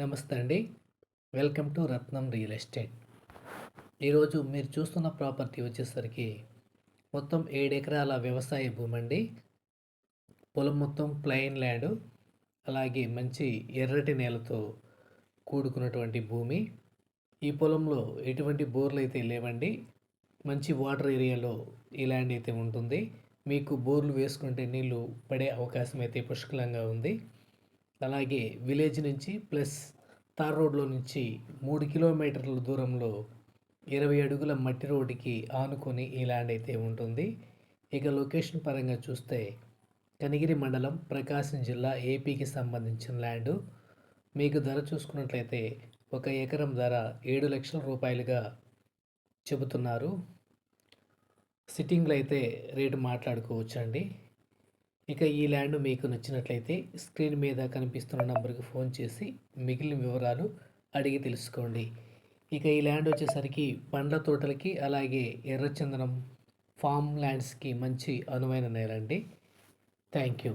నమస్తే అండి. Welcome to Ratnam real estate. ఈరోజు మీరు చూస్తున్న ప్రాపర్టీ వచ్చేసరికి మొత్తం ఏడు ఎకరాల వ్యవసాయ భూమి అండి. పొలం మొత్తం ప్లెయిన్ ల్యాండ్ అలాగే మంచి ఎర్రటి నేలతో కూడుకున్నటువంటి భూమి. ఈ పొలంలో ఎటువంటి బోర్లు అయితే లేవండి మంచి వాటర్ ఏరియాలో ఈ ల్యాండ్ అయితే ఉంటుంది. మీకు బోర్లు వేసుకుంటే నీళ్ళు పడే అవకాశం అయితే పుష్కలంగా ఉంది. అలాగే విలేజ్ నుంచి ప్లస్ తార్ రోడ్లో నుంచి మూడు కిలోమీటర్ల దూరంలో ఇరవై అడుగుల మట్టి రోడ్డుకి ఆనుకొని ఈ ల్యాండ్ అయితే ఉంటుంది. ఇక లొకేషన్ పరంగా చూస్తే కనిగిరి మండలం ప్రకాశం జిల్లా ఏపీకి సంబంధించిన ల్యాండు. మీకు ధర చూసుకున్నట్లయితే ఒక ఎకరం ధర ఏడు లక్షల రూపాయలుగా చెబుతున్నారు. సిట్టింగ్లో అయితే రేటు మాట్లాడుకోవచ్చండి. ఇక ఈ ల్యాండ్ మీకు నచ్చినట్లయితే స్క్రీన్ మీద కనిపిస్తున్న నంబర్కి ఫోన్ చేసి మిగిలిన వివరాలు అడిగి తెలుసుకోండి. ఇక ఈ ల్యాండ్ వచ్చేసరికి పండ్ల తోటలకి అలాగే ఎర్రచందనం ఫామ్ ల్యాండ్స్కి మంచి అనువైన నేల అండి థ్యాంక్ యూ